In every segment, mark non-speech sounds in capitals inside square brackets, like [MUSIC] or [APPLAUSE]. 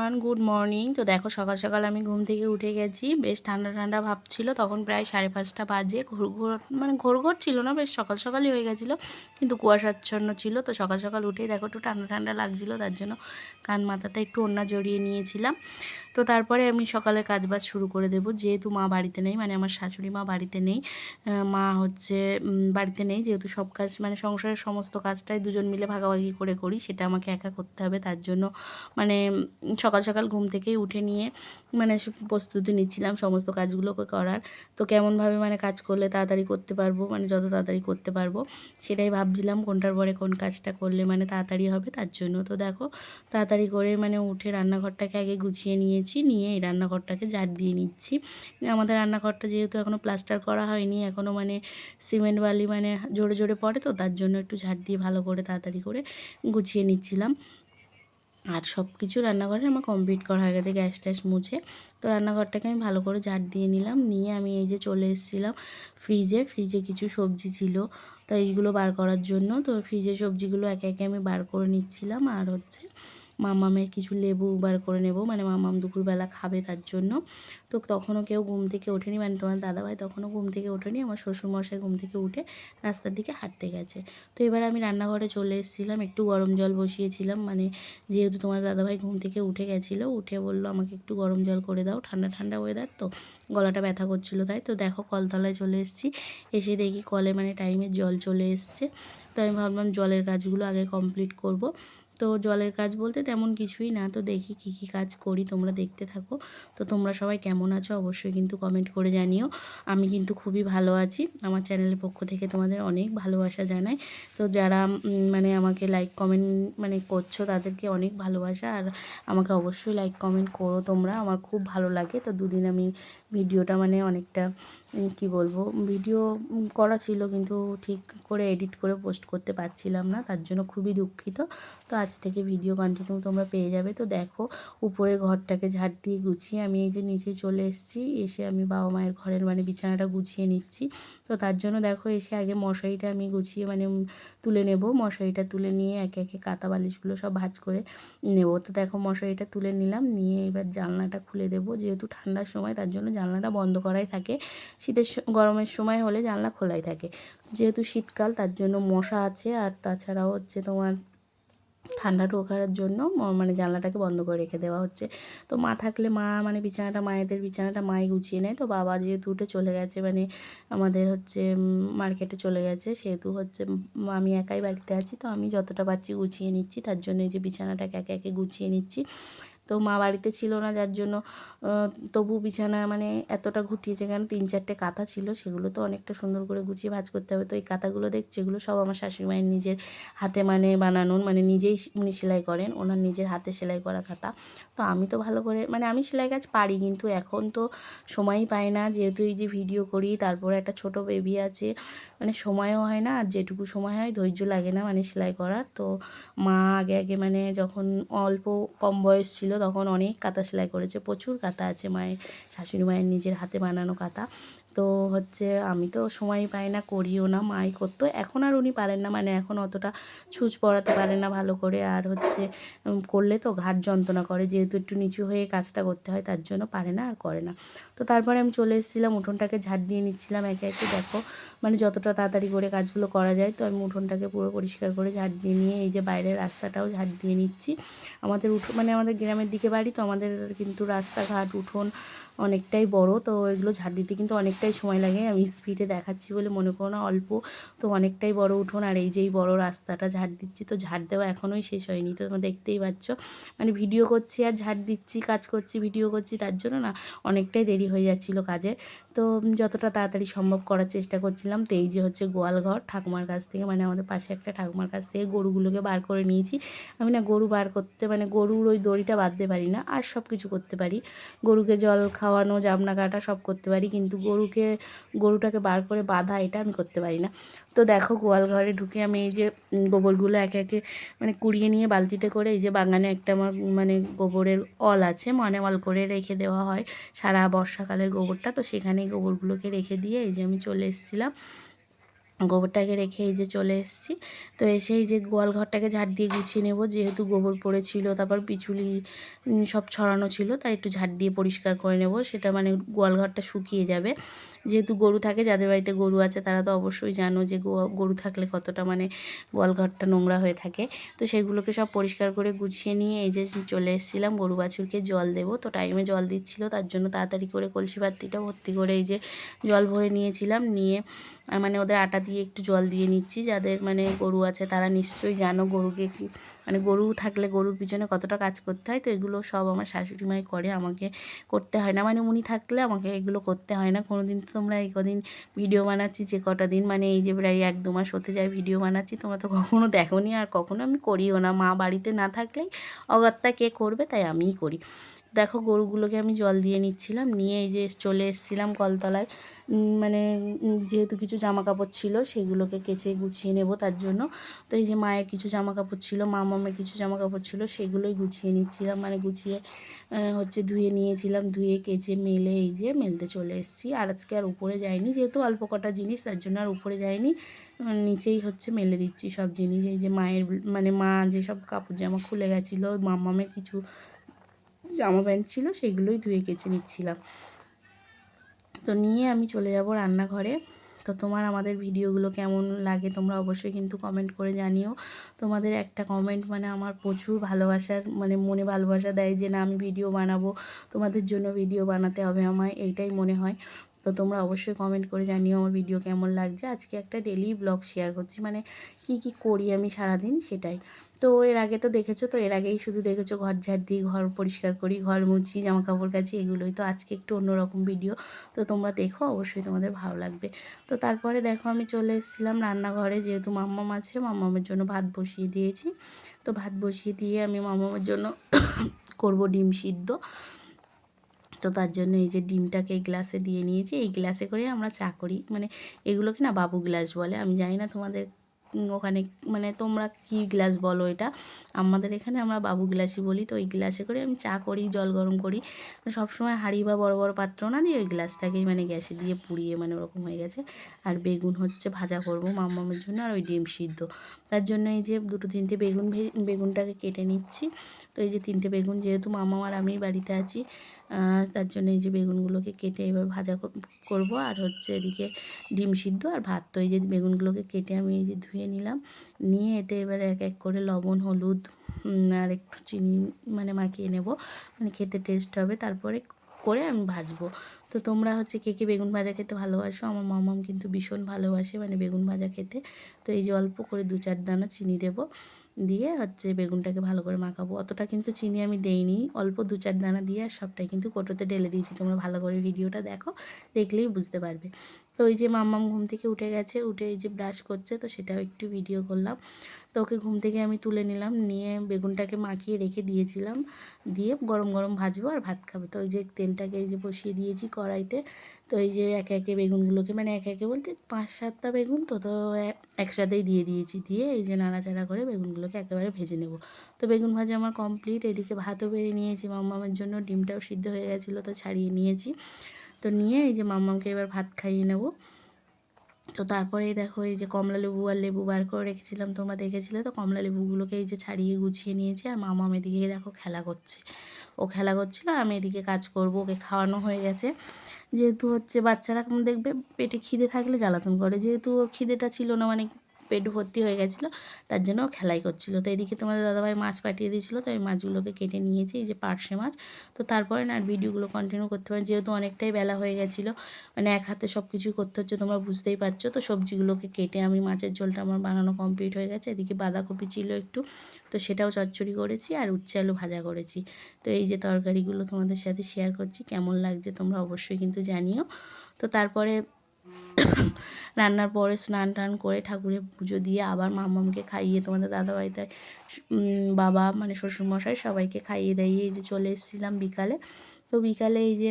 Everyone good morning তো দেখো, সকাল সকাল আমি ঘুম থেকে উঠে গেছি। বেশ ঠান্ডা ঠান্ডা ভাব ছিল, তখন প্রায় সাড়ে পাঁচটা বাজে। ঘোর ঘোর মানে ঘোর ঘোর ছিল না, বেশ সকাল সকালই হয়ে গেছিল, কিন্তু কুয়াশাচ্ছন্ন ছিল। তো সকাল সকাল উঠেই দেখো, একটু ঠান্ডা ঠান্ডা লাগছিল, তার জন্য কান মাথাতে একটু ওড়না জড়িয়ে নিয়েছিলাম। তো তারপরে আমি সকালের কাজবাজ শুরু করে দেব। যেহেতু মা বাড়িতে নেই মানে আমার শাশুড়ি মা বাড়িতে নেই মা হচ্ছে বাড়িতে নেই, যেহেতু সব কাজ মানে সংসারের সমস্ত কাজটাই দুজন মিলে ভাগাভাগি করে করি, সেটা আমাকে একা করতে হবে। তার জন্য মানে সকাল সকাল ঘুম থেকেই উঠে নিয়ে মানে প্রস্তুতি নিচ্ছিলাম সমস্ত কাজগুলোকে করার। তো কেমনভাবে মানে কাজ করলে তাড়াতাড়ি করতে পারব মানে যত তাড়াতাড়ি করতে পারব, সেটাই ভাবছিলাম কোনটার পরে কোন কাজটা করলে মানে তাড়াতাড়ি হবে, তার জন্য। তো দেখো, তাড়াতাড়ি করে মানে উঠে রান্নাঘরটাকে আগে গুছিয়ে নিয়েছি নিয়ে এই রান্নাঘরটাকে ঝাড় দিয়ে নিচ্ছি। আমাদের রান্নাঘরটা যেহেতু এখনও প্লাস্টার করা হয়নি এখনও মানে সিমেন্ট বালি মানে জোরে জোরে পড়ে তো, তার জন্য একটু ঝাড় দিয়ে ভালো করে তাড়াতাড়ি করে গুছিয়ে নিচ্ছিলাম। আর সব কিছু রান্নাঘরে আমার কমপ্লিট করা হয়ে গেছে, গ্যাস ট্যাস মুছে। তো রান্নাঘরটাকে আমি ভালো করে ঝাড় দিয়ে নিলাম, নিয়ে আমি এই যে চলে এসেছিলাম ফ্রিজে। ফ্রিজে কিছু সবজি ছিল, তো এইগুলো বার করার জন্য। তো ফ্রিজে সবজিগুলো একে একে আমি বার করে নিচ্ছিলাম, আর হচ্ছে মামামের কিছু লেবু বার করে নেব। মানে মামাম দুপুরবেলা খাবে তার জন্য। তো তখনও কেউ ঘুম থেকে ওঠেনি। মানে তোমার দাদাভাই তখনও ঘুম থেকে ওঠেনি। আমার শ্বশুরমশাই ঘুম থেকে উঠে রাস্তার দিকে হাঁটতে গেছে। তো এবার আমি রান্নাঘরে চলে এসেছিলাম। একটু গরম জল বসিয়েছিলাম। মানে যেহেতু তোমার দাদাভাই ঘুম থেকে উঠে গেছিল, উঠে বলল, আমাকে একটু গরম জল করে দাও। ঠান্ডা ঠান্ডা ওয়েদার তো। গলাটা ব্যথা করছিল তাই। তো দেখো, কলতলায় চলে এসেছি। এসে দেখি কলে মানে টাইমে জল চলে এসছে। তো আমি ভাবলাম জলের কাজগুলো আগে কমপ্লিট করব। তো জলের কাজ বলতে তেমন কিছুই না। তো দেখি কী কী কাজ করি, তোমরা দেখতে থাকো। তো তোমরা সবাই কেমন আছো অবশ্যই কিন্তু কমেন্ট করে জানিও। আমি কিন্তু খুবই ভালো আছি। আমার চ্যানেলের পক্ষ থেকে তোমাদের অনেক ভালোবাসা জানাই। তো যারা মানে আমাকে লাইক কমেন্ট মানে করছ তাদেরকে অনেক ভালোবাসা। আর আমাকে অবশ্যই লাইক কমেন্ট করো তোমরা। আমার খুব ভালো লাগে। তো দুদিন আমি ভিডিওটা মানে অনেকটা কি বলব ভিডিও করা ছিল কিন্তু ঠিক করে এডিট করে পোস্ট করতে পারছিলাম না, তার জন্য খুবই দুঃখিত। তো আজ থেকে ভিডিও কন্টিনিউ তোমরা পেয়ে যাবে। তো দেখো, উপরের ঘরটাকে ঝাড় দিয়ে গুছিয়ে আমি এই যে নিচে চলে এসেছি, এসে আমি বাবা মায়ের ঘরের মানে বিছানাটা গুছিয়ে নিচ্ছি। তো তার জন্য দেখো, এসে আগে মশারিটা আমি গুছিয়ে মানে তুলে নেব। মশারিটা তুলে নিয়ে একে একে কাতা বালিশগুলো সব ভাজ করে নেব। তো দেখো মশারিটা তুলে নিলাম, নিয়ে এবার জানলাটা খুলে দেব। যেহেতু ঠান্ডার সময় তার জন্য জানলাটা বন্ধ করাই থাকে। শীতের গরমের সময় হলে জানলা খোলাই থাকে। যেহেতু শীতকাল তার জন্য মশা আছে আর তাছাড়াও হচ্ছে তোমার ঠান্ডা ঢোকার জন্য মানে জানলাটাকে বন্ধ করে রেখে দেওয়া হচ্ছে। তো মা থাকলে মা মানে বিছানাটা, মায়েদের বিছানাটা মাই গুছিয়ে নেয়। তো বাবা যেহেতু উঠে চলে গেছে মানে আমাদের হচ্ছে মার্কেটে চলে গেছে, সেহেতু হচ্ছে আমি একাই বাড়িতে আছি। তো আমি যতটা পারছি গুছিয়ে নিচ্ছি। তার জন্য এই যে বিছানাটাকে একে একে গুছিয়ে নিচ্ছি। তো মা বাড়িতে ছিল না, যার জন্য তবু বিছানা মানে এতটা ঘুটিয়েছে কেন? তিন চারটে কাঁথা ছিল, সেগুলো তো অনেকটা সুন্দর করে গুছিয়ে ভাজ করতে হবে। তো এই কাঁথাগুলো দেখছি, এগুলো সব আমার শাশুড়ি মায়ের নিজের হাতে মানে বানানোর মানে নিজেই উনি সেলাই করেন, ওনার নিজের হাতে সেলাই করা খাতা তো আমি তো ভালো করে মানে আমি সেলাই কাজ পারি কিন্তু এখন তো সময়ই পাই না। যেহেতু এই যে ভিডিও করি, তারপরে একটা ছোট বেবি আছে মানে সময়ও হয় না, আর যেটুকু সময় হয় ধৈর্য লাগে না মানে সেলাই করার। তো মা আগে আগে মানে যখন অল্প কম বয়স ছিল তখন অনেক কাতা সেলাই করেছে, প্রচুর কাতা আছে মায়ের, শাশুড়ি মায়ের নিজের হাতে বানানো কাঁথা। তো হচ্ছে আমি তো সময় পাই না, করিও না, মাই করতো। এখন আর উনি পারেন না মানে এখন অতটা ছুঁচ পড়াতে পারে না ভালো করে। আর হচ্ছে করলে তো ঘাট যন্ত্রণা করে, যেহেতু একটু নিচু হয়ে কাজটা করতে হয়, তার জন্য পারে না আর করে না। তো তারপরে আমি চলে এসেছিলাম, উঠোনটাকে ঝাড় দিয়ে নিচ্ছিলাম, একে একে দেখো। মানে যতটা তাড়াতাড়ি করে কাজগুলো করা যায়, তো আমি উঠোনটাকে পুরো পরিষ্কার করে ঝাড় দিয়ে নিয়ে, এই যে বাইরের রাস্তাটাও ঝাড় দিয়ে নিচ্ছি। আমাদের উঠো মানে আমাদের গ্রামের দিকে বাড়ি, তো আমাদের কিন্তু রাস্তাঘাট, উঠোন অনেকটাই বড়, তো এগুলো ঝাড় দিতে কিন্তু অনেকটাই সময় লাগে। আমি স্পিডে দেখাচ্ছি বলে মনে করো না, অল্প। তো অনেকটাই বড় উঠোন আর এই যে এই বড় রাস্তাটা ঝাড় দিচ্ছি, তো ঝাড় দেওয়া এখনোই শেষ হয়নি। তো তোমরা দেখতেই পাচ্ছ। মানে ভিডিও করছি আর ঝাড় দিচ্ছি, কাজ করছি ভিডিও করছি, তার জন্য না অনেকটাই দেরি হয়ে যাচ্ছিল কাজে তো যতটা তাড়াতাড়ি সম্ভব করার চেষ্টা করছিলাম। তো এই যে হচ্ছে গোয়ালঘর ঠাকুমার কাছ থেকে মানে আমাদের পাশে একটা ঠাকুমার কাছ থেকে গরুগুলোকে বার করে নিয়েছি। আমি না গরু বার করতে মানে গরুর ওই দড়িটা বাঁধতে পারি না, আর সব কিছু করতে পারি। গরুকে জল খাওয়ানো, জামনা কাটা সব করতে পারি, কিন্তু গরুকে, গরুটাকে বার করে বাঁধা এটা আমি করতে পারি না। তো দেখো গোয়াল ঘরে ঢুকে আমি এই যে গোবরগুলো একে একে মানে কুড়িয়ে নিয়ে বালতিতে করে এই যে বাগানে একটা আমার মানে গোবরের অল আছে মানে অল করে রেখে দেওয়া হয় সারা বর্ষাকালের গোবরটা। তো সেখানেই গোবরগুলোকে রেখে দিয়ে এই যে আমি চলে এসেছিলাম। গোবরটাকে রেখে এই যে চলে এসেছি। তো এসে এই যে গোয়াল ঘরটাকে ঝাড় দিয়ে গুছিয়ে নেব, যেহেতু গোবর পড়েছিল, তারপর পিছুলি সব ছড়ানো ছিল, তাই একটু ঝাড় দিয়ে পরিষ্কার করে নেব। সেটা মানে গোয়াল ঘরটা শুকিয়ে যাবে। যেহেতু গরু থাকে, যাদের বাড়িতে গরু আছে, তারা তো অবশ্যই জানো যে গরু থাকলে কতটা মানে গোয়াল ঘরটা নোংরা হয়ে থাকে। তো সেগুলোকে সব পরিষ্কার করে গুছিয়ে নিয়ে এই যে চলে এসেছিলাম, গরু বাছুরকে জল দেবো। তো টাইমে জল দিচ্ছিল, তার জন্য তাড়াতাড়ি করে কলসি বাতিটা ভর্তি করে এই যে জল ভরে নিয়েছিলাম। নিয়ে মানে ওদের আটা দিয়ে একটু জল দিয়ে নিচ্ছি। যাদের মানে গরু আছে, তারা নিশ্চয়ই জানো গরুকে কি মানে গরু থাকলে গরুর পিছনে কতটা কাজ করতে হয়। তো এগুলো সব আমার শাশুড়ি মাই করে, আমাকে করতে হয় না। মানে উনি থাকলে আমাকে এগুলো করতে হয় না। কোনো দিন তোমরা এই কদিন ভিডিও বানাচ্ছি, যে কটা দিন মানে এই যে প্রায় এক দু মাস হতে যায় ভিডিও বানাচ্ছি, তোমরা তো কখনো দেখো আর কখনো আমি করিও না। মা বাড়িতে না থাকলেই অগত্যা কে করবে, তাই আমিই করি। দেখো গরুগুলোকে আমি জল দিয়ে নিচ্ছিলাম নিয়ে এই যে চলে এসেছিলাম কলতলায়। মানে যেহেতু কিছু জামা কাপড় ছিল সেগুলোকে কেচে গুছিয়ে নেব তার জন্য। তো এই যে মায়ের কিছু জামা কাপড় ছিল মা মামের কিছু জামা কাপড় ছিল সেগুলোই গুছিয়ে নিচ্ছিলাম। মানে গুছিয়ে হচ্ছে ধুয়ে নিয়েছিলাম ধুয়ে কেচে মেলে এই যে মেলতে চলে এসেছি। আর আজকে আর উপরে যাইনি যেহেতু অল্প কটা জিনিস তার জন্য আর উপরে উম, নিচেই হচ্ছে মেলে দিচ্ছি সব জিনিস। এই যে মায়ের মানে মা যেসব কাপড় জামা খুলে গেছিল মামামের কিছু জামা প্যান্ট ছিল, সেগুলোই ধুয়ে কেচে নিচ্ছিলাম। তো নিয়ে আমি চলে যাব রান্নাঘরে। তো তোমার আমাদের ভিডিওগুলো কেমন লাগে তোমরা অবশ্যই কিন্তু কমেন্ট করে জানিও। তোমাদের একটা কমেন্ট মানে আমার প্রচুর ভালোবাসার মানে মনে ভালোবাসা দেয় যে না, আমি ভিডিও বানাবো, তোমাদের জন্য ভিডিও বানাতে হবে আমায়, এইটাই মনে হয়। তো তোমরা অবশ্যই কমেন্ট করে জানিও আমার ভিডিও কেমন লাগছে। আজকে একটা ডেলি ব্লগ শেয়ার করছি মানে কি কি করি আমি সারাদিন সেটাই। তো এর আগে তো দেখেছ, তো এর আগেই শুধু দেখেছ ঘর ঝাড় দিই ঘর পরিষ্কার করি, ঘর মুছি জামা কাপড় কাচি, এগুলোই তো আজকে একটু অন্যরকম ভিডিও তো তোমরা দেখো, অবশ্যই তোমাদের ভালো লাগবে। তো তারপরে দেখো আমি চলে এসেছিলাম রান্নাঘরে, যেহেতু মাম্মাম আছে, মাম্মামের জন্য ভাত বসিয়ে দিয়েছি। তো ভাত বসিয়ে দিয়ে আমি মাম্মামের জন্য [COUGHS] করব ডিম সিদ্ধ। তো তার জন্য এই যে ডিমটাকে এই গ্লাসে দিয়ে নিয়েছি। এই গ্লাসে করে আমরা চা করি। মানে এগুলোকে না বাবু গ্লাস বলে, আমি জানি না তোমাদের ওখানে মানে তোমরা কি গ্লাস বলো এটা? আমাদের এখানে আমরা বাবু গ্লাসই বলি, তো ওই গ্লাসে করে আমি চা করি, জল গরম করি। সবসময় হাঁড়ি বা বড় বড় পাত্র না দিয়ে ওই গ্লাসটাকেই মানে গ্যাসে দিয়ে পুড়িয়ে মানে ওরকম হয়ে গেছে। আর বেগুন হচ্ছে ভাজা করব মামামের জন্য আর ওই ডিম সিদ্ধ। তার জন্য এই যে দুটো তিনটে বেগুন বেগুনটাকে কেটে নিচ্ছি। তো এই যে তিনটে বেগুন যেহেতু মামা আর আমি বাড়িতে আছি তার জন্য এই যে বেগুনগুলোকে কেটে এবার ভাজা কর- করব। আর হচ্ছে এদিকে ডিম সিদ্ধ আর ভাত। তো এই যে বেগুনগুলোকে কেটে আমি এই যে ধুয়ে নিলাম। নিয়ে এতে এবারে এক এক করে লবণ, হলুদ আর একটু চিনি মানে মাখিয়ে নেব। মানে খেতে টেস্ট হবে। তারপরে করে আমি ভাজবো। তো তোমরা হচ্ছে কে কে বেগুন ভাজা খেতে ভালোবাসো? আমার মামাম কিন্তু ভীষণ ভালোবাসে মানে বেগুন ভাজা খেতে। তো এই যে অল্প করে দু চার দানা চিনি দেবো। দিয়ে হচ্ছে বেগুনটাকে ভালো করে মাখাবো। অতটা কিন্তু চিনি আমি দেইনি। অল্প দু চার দানা দিয়ে আর সবটাই কিন্তু কোটোতে ঢেলে দিয়েছি। তোমরা ভালো করে ভিডিওটা দেখো, দেখলেই বুঝতে পারবে। তো ওই যে মাম্মাম ঘুম থেকে উঠে গেছে, উঠে এই যে ব্রাশ করছে, তো সেটাও একটু ভিডিও করলাম। তো ওকে ঘুম থেকে আমি তুলে নিলাম, নিয়ে বেগুনটাকে মাখিয়ে রেখে দিয়েছিলাম, দিয়ে গরম গরম ভাজবো আর ভাত খাবে। তো ওই যে তেলটাকে এই যে বসিয়ে দিয়েছি কড়াইতে, তো এই যে একে একে বেগুনগুলোকে মানে একে একে বলতে পাঁচ সাতটা বেগুন তো তো একসাথেই দিয়ে দিয়েছি, দিয়ে এই যে নাড়াচাড়া করে বেগুনগুলোকে একেবারে ভেজে নেব। তো বেগুন ভাজা আমার কমপ্লিট এদিকে ভাতও বেড়ে নিয়েছি, মাম্মামের জন্য ডিমটাও সিদ্ধ হয়ে গেছিল, তো ছাড়িয়ে নিয়েছি। তো নিয়ে এই যে মাম্মামকে এবার ভাত খাইয়ে নেব। তো তারপরে এই দেখো, এই যে কমলা লেবু আর লেবু বার করে রেখেছিলাম, তোমরা দেখেছিলে তো? কমলা লেবুগুলোকে এই যে ছাড়িয়ে গুছিয়ে নিয়েছি আর মামাম এদিকে দেখো খেলা করছে। ও খেলা করছিল, আমি এদিকে কাজ করব, ওকে খাওয়ানো হয়ে গেছে। যেহেতু হচ্ছে বাচ্চারা দেখবে পেটে খিদে থাকলে জ্বালাতন করে। যেহেতু ওর খিদেটা ছিল না মানে পেট ভর্তি হয়ে গেছিল, তার জন্য খেলাই করছিল। তো এদিকে তোমাদের দাদাভাই মাছ পাঠিয়ে দিয়েছিলো, তো আমি মাছগুলোকে কেটে নিয়েছি, এই যে পার্শে মাছ। তো তারপরে না আর ভিডিওগুলো কন্টিনিউ করতে পারি যেহেতু অনেকটাই বেলা হয়ে গেছিল মানে এক হাতে সব কিছু করতে হচ্ছে, তোমরা বুঝতেই পারছ। তো সবজিগুলোকে কেটে আমি মাছের ঝোলটা আমার বানানো কমপ্লিট হয়ে গেছে, এদিকে বাঁধাকপি ছিল একটু, তো সেটাও চচ্চড়ি করেছি আর উচ্ছে আলু ভাজা করেছি। তো এই যে তরকারিগুলো তোমাদের সাথে শেয়ার করছি, কেমন লাগছে তোমরা অবশ্যই কিন্তু জানিও। তো তারপরে [COUGHS] রান্নার পরে স্নান টান করে ঠাকুরের পুজো দিয়ে আবার মামামকে খাইয়ে তোমাদের দাদা বাড়িতে বাবা মানে শ্বশুরমশাই সবাইকে খাইয়ে দাইয়ে এই যে চলে এসেছিলাম বিকালে। তো বিকালে এই যে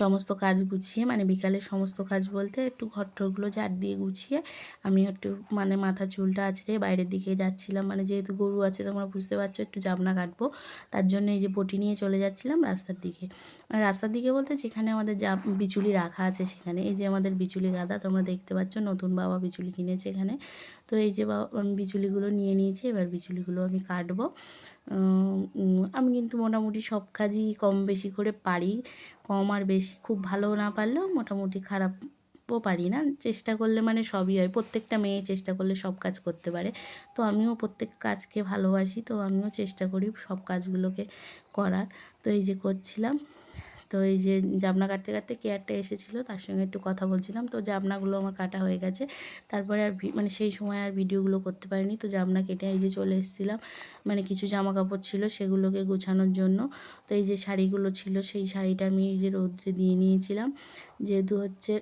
সমস্ত কাজ গুছিয়ে মানে বিকালে সমস্ত কাজ বলতে একটু ঘর টরগুলো ঝাড় দিয়ে গুছিয়ে আমি একটু মানে মাথা চুলটা আছড়ে বাইরের দিকে যাচ্ছিলাম। মানে যেহেতু গরু আছে তোমরা বুঝতে পারছ, একটু জাবনা কাটবো। তার জন্য এই যে বটি নিয়ে চলে যাচ্ছিলাম রাস্তার দিকে। মানে রাস্তার দিকে বলতে যেখানে আমাদের যা বিচুলি রাখা আছে সেখানে, এই যে আমাদের বিচুলি গাদা, তোমরা দেখতে পাচ্ছ নতুন বাবা বিচুলি কিনেছে এখানে। তো এই যে বাবা আমি বিচুলিগুলো নিয়ে নিয়েছি, এবার বিচুলিগুলো আমি কাটবো। আমি কিন্তু মোটামুটি সব কাজই কম বেশি করে পারি। কম আর বেশি খুব ভালো না পারলেও মোটামুটি খারাপও পারি না। চেষ্টা করলে মানে সবই হয়। প্রত্যেকটা মেয়ে চেষ্টা করলে সব কাজ করতে পারে। তো আমিও প্রত্যেক কাজকে ভালোবাসি। তো আমিও চেষ্টা করি সব কাজগুলোকে করার। তো এই যে করছিলাম তো এই যে জাবনা কাটতে কাটতে কে একটা এসেছিল, তার সঙ্গে একটু কথা বলছিলাম। তো জাবনাগুলো আমার কাটা হয়ে গেছে। তারপরে আর মানে সেই সময় আর ভিডিওগুলো করতে পারিনি। তো জাবনা কেটে এই যে চলে এসেছিলাম। মানে কিছু জামা কাপড় ছিল সেগুলোকে গোছানোর জন্য। তো এই যে শাড়িগুলো ছিল, সেই শাড়িটা আমি এই যে রৌদ্রে দিয়ে নিয়েছিলাম। যেহেতু হচ্ছে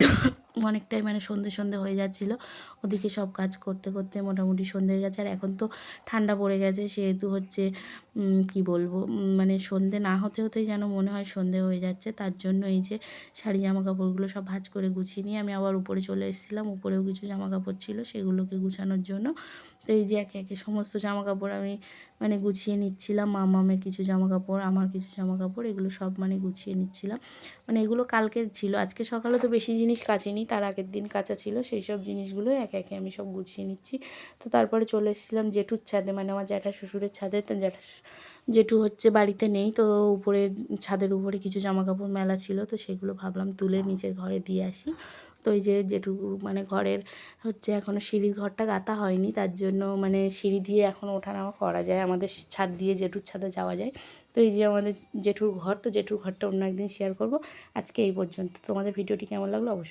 [COUGHS] অনেকটাই মানে সন্ধে সন্ধে হয়ে যাচ্ছিল। ওদিকে সব কাজ করতে করতে মোটামুটি সন্ধে হয়ে গেছে। আর এখন তো ঠান্ডা পড়ে গেছে, সেহেতু হচ্ছে কি বলব মানে সন্ধে না হতে হতেই যেন মনে হয় সন্ধে হয়ে যাচ্ছে। তার জন্য এই যে শাড়ি জামা কাপড়গুলো সব ভাঁজ করে গুছিয়ে নিয়ে আমি আবার উপরে চলে এসেছিলাম। উপরেও কিছু জামা কাপড় ছিল সেগুলোকে গুছানোর জন্য। তো এই যে একে একে সমস্ত জামা কাপড় আমি মানে গুছিয়ে নিচ্ছিলাম। মামামের কিছু জামা কাপড় আমার কিছু জামা কাপড় এগুলো সব মানে গুছিয়ে নিচ্ছিলাম। মানে এগুলো কালকের ছিল। আজকে সকালে তো বেশি জিনিস কাচিনি, তার আগের দিন কাঁচা ছিল। সেই সব জিনিসগুলো একে একে একে আমি সব গুছিয়ে নিচ্ছি। তো তারপরে চলে এসেছিলাম জেঠুর ছাদে মানে আমার জ্যাঠা শ্বশুরের ছাদে। তো জ্যাঠা জেঠু হচ্ছে বাড়িতে নেই, তো উপরে ছাদের উপরে কিছু জামা কাপড় মেলা ছিল, তো সেগুলো ভাবলাম তুলে নিচের ঘরে দিয়ে আসি। তো এই যে যেটুকু মানে ঘরের হচ্ছে এখনও সিঁড়ির ঘরটা গাঁথা হয়নি, তার জন্য মানে সিঁড়ি দিয়ে এখনও ওঠানামা করা যায়, আমাদের ছাদ দিয়ে জেঠুর ছাদে যাওয়া যায়। তো এই যে আমাদের জেঠুর ঘর, তো জেঠুর ঘরটা অন্য একদিন শেয়ার করব। আজকে এই পর্যন্ত। তোমাদের ভিডিওটি কেমন লাগল? অবশ্যই